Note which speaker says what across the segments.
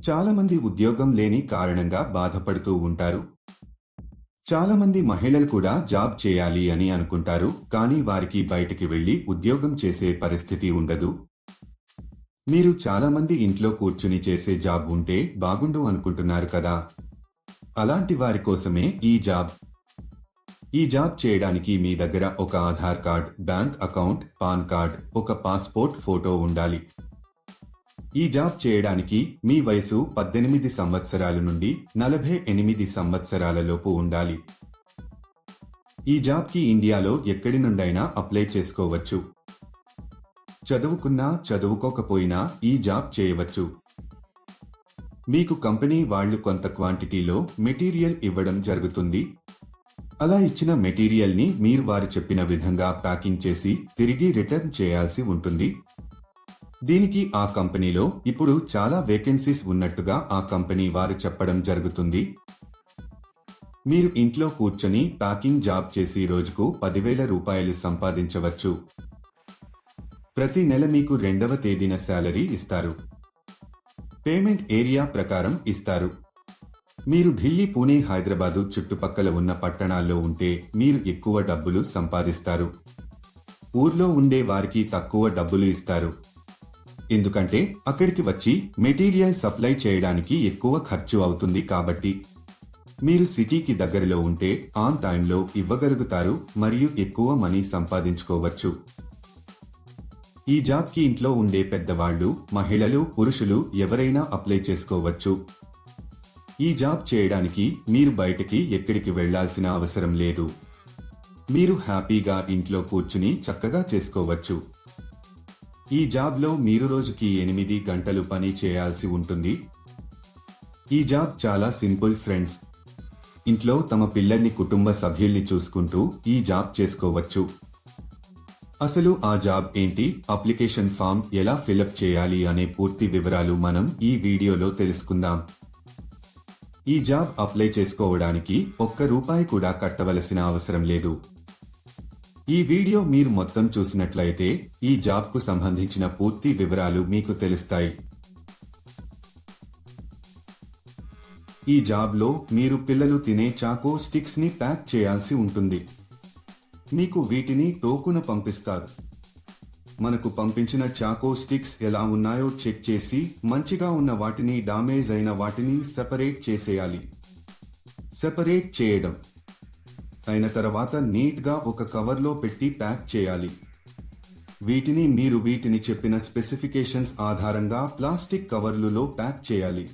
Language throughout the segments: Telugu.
Speaker 1: చాలామంది ఉద్యోగం లేని కారణంగా బాధపడుతూ ఉంటారు. చాలామంది మహిళలు కూడా జాబ్ చేయాలి అని అనుకుంటారు కానీ వారికి బయటికి వెళ్ళి ఉద్యోగం చేసే పరిస్థితి ఉండదు. మీరు చాలామంది ఇంట్లో కూర్చుని చేసే జాబ్ ఉంటే బాగుండు అనుకుంటున్నారు కదా? అలాంటి వారి కోసమే ఈ జాబ్. ఈ జాబ్ చేయడానికి మీ దగ్గర ఒక Aadhaar card bank account PAN card ఒక పాస్పోర్ట్ ఫోటో ఉండాలి. ఈ జాబ్ చేయడానికి మీ వయసు పద్దెనిమిది సంవత్సరాల నుండి నలభై ఎనిమిది సంవత్సరాలలోపు ఉండాలి. ఈ జాబ్కి ఇండియాలో ఎక్కడి నుండైనా అప్లై చేసుకోవచ్చు. చదువుకున్నా చదువుకోకపోయినా ఈ జాబ్ చేయవచ్చు. మీకు కంపెనీ వాళ్ళు కొంత క్వాంటిటీలో మెటీరియల్ ఇవ్వడం జరుగుతుంది. అలా ఇచ్చిన మెటీరియల్ని మీరు వారు చెప్పిన విధంగా ప్యాకింగ్ చేసి తిరిగి రిటర్న్ చేయాల్సి ఉంటుంది. దీనికి ఆ కంపెనీలో ఇప్పుడు చాలా వేకెన్సీస్ ఉన్నట్టుగా ఆ కంపెనీ వారు చెప్పడం జరుగుతుంది. మీరు ఇంట్లో కూర్చొని ప్యాకింగ్ జాబ్ చేసి రోజుకు పదివేల రూపాయలు సంపాదించవచ్చు. ప్రతి నెల మీకు రెండవ తేదీన శాలరీ ఇస్తారు. పేమెంట్ ఏరియా ప్రకారం ఇస్తారు. మీరు ఢిల్లీ పూణే హైదరాబాదు చుట్టుపక్కల ఉన్న పట్టణాల్లో ఉంటే మీరు ఎక్కువ డబ్బులు సంపాదిస్తారు. ఊర్లో ఉండే వారికి తక్కువ డబ్బులు ఇస్తారు. ఎందుకంటే అక్కడికి వచ్చి మెటీరియల్ సప్లై చేయడానికి ఎక్కువ ఖర్చు అవుతుంది కాబట్టి. మీరు సిటీకి దగ్గరలో ఉంటే ఆన్ టైంలో ఇవ్వగలుగుతారు మరియు ఎక్కువ మనీ సంపాదించుకోవచ్చు. ఈ జాబ్కి ఇంట్లో ఉండే పెద్దవాళ్ళు మహిళలు పురుషులు ఎవరైనా అప్లై చేసుకోవచ్చు. ఈ జాబ్ చేయడానికి మీరు బయటకి ఎక్కడికి వెళ్ళాల్సిన అవసరం లేదు. మీరు హ్యాపీగా ఇంట్లో కూర్చుని చక్కగా చేసుకోవచ్చు. ఈ జాబ్లో మీరు రోజుకి ఎనిమిది గంటలు పని చేయాల్సి ఉంటుంది. ఈ జాబ్ చాలా సింపుల్ ఫ్రెండ్స్. ఇంట్లో తమ పిల్లల్ని కుటుంబ సభ్యుల్ని చూసుకుంటూ ఈ జాబ్ చేసుకోవచ్చు. అసలు ఆ జాబ్ ఏంటి? అప్లికేషన్ ఫామ్ ఎలా ఫిలప్ చేయాలి అనే పూర్తి వివరాలు మనం ఈ వీడియోలో తెలుసుకుందాం. ఈ జాబ్ అప్లై చేసుకోవడానికి ఒక్క రూపాయి కూడా కట్టవలసిన అవసరం లేదు. ఈ వీడియో మీరు మొత్తం చూసినట్లయితే ఈ జాబ్కు సంబంధించిన పూర్తి వివరాలు మీకు తెలుస్తాయి. ఈ జాబ్లో మీరు పిల్లలు తినే చాకో స్టిక్స్ని ప్యాక్ చేయాల్సి ఉంటుంది. మీకు వీటిని టోకున పంపిస్తారు. మనకు పంపించిన చాకో స్టిక్స్ ఎలా ఉన్నాయో చెక్ చేసి మంచిగా ఉన్న వాటిని డామేజ్ అయిన వాటిని సెపరేట్ చేసేయాలి. సెపరేట్ చేయడం. అయిన తర్వాత నీట్గా ఒక కవర్లో పెట్టి ప్యాక్ చేయాలి. వీటిని మీరు వీటిని చెప్పిన స్పెసిఫికేషన్స్ ఆధారంగా ప్లాస్టిక్ కవర్లులో ప్యాక్ చేయాలి.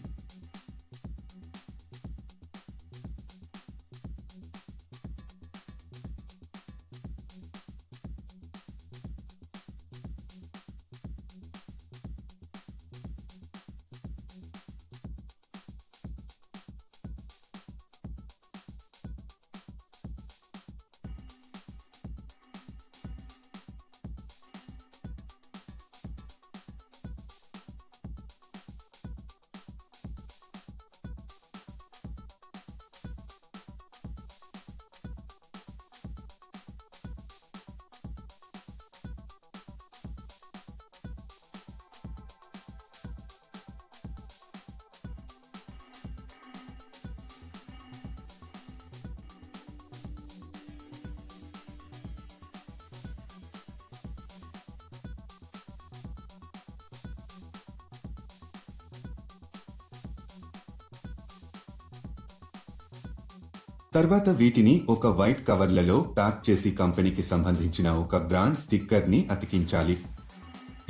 Speaker 1: తర్వాత వీటిని ఒక వైట్ కవర్లలో ప్యాక్ చేసి కంపెనీకి సంబంధించిన ఒక బ్రాండ్ స్టిక్కర్ని అతికించాలి.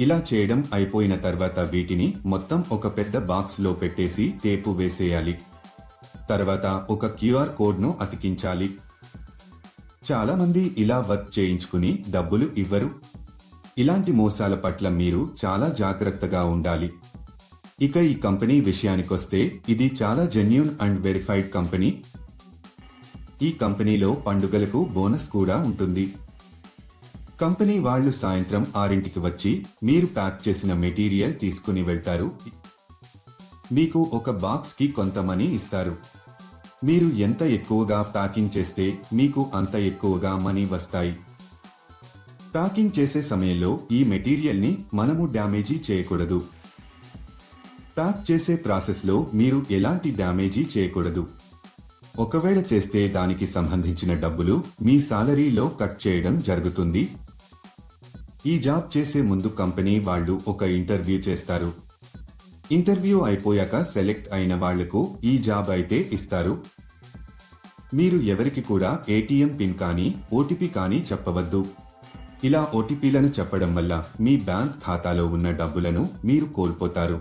Speaker 1: ఇలా చేయడం అయిపోయిన తర్వాత వీటిని మొత్తం ఒక పెద్ద బాక్స్లో పెట్టేసి టేపు వేసేయాలి. తర్వాత ఒక క్యూఆర్ కోడ్ను అతికించాలి. చాలా మంది ఇలా వర్క్ చేయించుకుని డబ్బులు ఇవ్వరు. ఇలాంటి మోసాల పట్ల మీరు చాలా జాగ్రత్తగా ఉండాలి. ఇక ఈ కంపెనీ విషయానికొస్తే ఇది చాలా జెన్యున్ అండ్ వెరిఫైడ్ కంపెనీ. ఈ కంపెనీలో పండుగలకు బోనస్ కూడా ఉంటుంది. కంపెనీ వాళ్ళు సాయంత్రం ఆరింటికి వచ్చి మీరు ప్యాక్ చేసిన మెటీరియల్ తీసుకుని వెళ్తారు. మీకు ఒక బాక్స్కి కొంత మనీ ఇస్తారు. మీరు ఎంత ఎక్కువగా ప్యాకింగ్ చేస్తే మీకు అంత ఎక్కువగా మనీ వస్తాయి. ప్యాకింగ్ చేసే సమయంలో ఈ మెటీరియల్ని మనము డ్యామేజీ చేయకూడదు. ప్యాక్ చేసే ప్రాసెస్లో మీరు ఎలాంటి డ్యామేజీ చేయకూడదు. ఒకవేళ చేస్తే దానికి సంబంధించిన డబ్బులు మీ సాలరీలో కట్ చేయడం జరుగుతుంది. ఈ జాబ్ చేసే ముందు కంపెనీ వాళ్ళు ఒక ఇంటర్వ్యూ చేస్తారు. ఇంటర్వ్యూ అయిపోయాక సెలెక్ట్ అయిన వాళ్ళకు ఈ జాబ్ అయితే ఇస్తారు. మీరు ఎవరికి కూడా ఏటీఎం పిన్ కానీ ఓటీపీ కానీ చెప్పవద్దు. ఇలా ఓటీపీలను చెప్పడం వల్ల మీ బ్యాంక్ ఖాతాలో ఉన్న డబ్బులను మీరు కోల్పోతారు.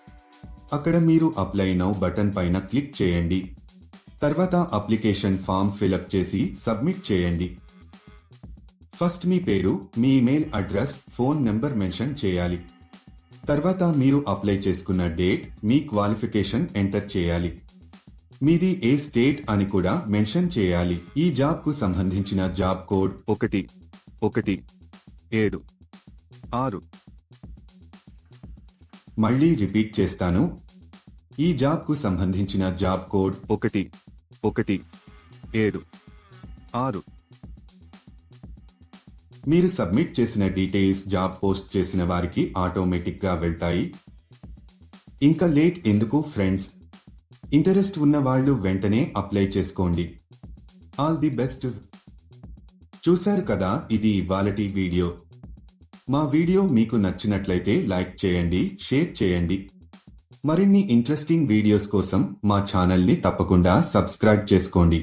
Speaker 1: అక్కడ మీరు అప్లై నౌ బటన్ పైన క్లిక్ చేయండి. తర్వాత అప్లికేషన్ ఫామ్ ఫిలప్ చేసి సబ్మిట్ చేయండి. ఫస్ట్ మీ పేరు మీ email address phone number mention చేయాలి. తర్వాత మీరు అప్లై చేసుకున్న డేట్ మీ క్వాలిఫికేషన్ ఎంటర్ చేయాలి. మీది ఏ స్టేట్ అని కూడా మెన్షన్ చేయాలి. ఈ జాబ్కు సంబంధించిన జాబ్ కోడ్ ఒకటి ఒకటి ఏడు ఆరు మళ్ళీ రిపీట్ చేస్తాను. ఈ జాబ్కు సంబంధించిన జాబ్ కోడ్ ఒకటి ఒకటి ఏడు ఆరు. మీరు సబ్మిట్ చేసిన డీటెయిల్స్ జాబ్ పోస్ట్ చేసిన వారికి ఆటోమేటిక్గా వెళ్తాయి. ఇంకా లేట్ ఎందుకు ఫ్రెండ్స్? ఇంటరెస్ట్ ఉన్న వాళ్ళు వెంటనే అప్లై చేసుకోండి. All the best. చూశారు కదా ఇది ఇవాళటి వీడియో. మా వీడియో మీకు నచ్చినట్లయితే లైక్ చేయండి షేర్ చేయండి. మరిన్ని ఇంట్రెస్టింగ్ వీడియోస్ కోసం మా ఛానల్ని తప్పకుండా సబ్స్క్రైబ్ చేసుకోండి.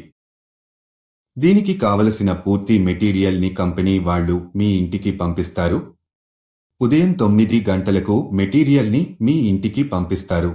Speaker 1: దీనికి కావలసిన పూర్తి మెటీరియల్ని కంపెనీ వాళ్ళు మీ ఇంటికి పంపిస్తారు. ఉదయం తొమ్మిది గంటలకు మెటీరియల్ని మీ ఇంటికి పంపిస్తారు.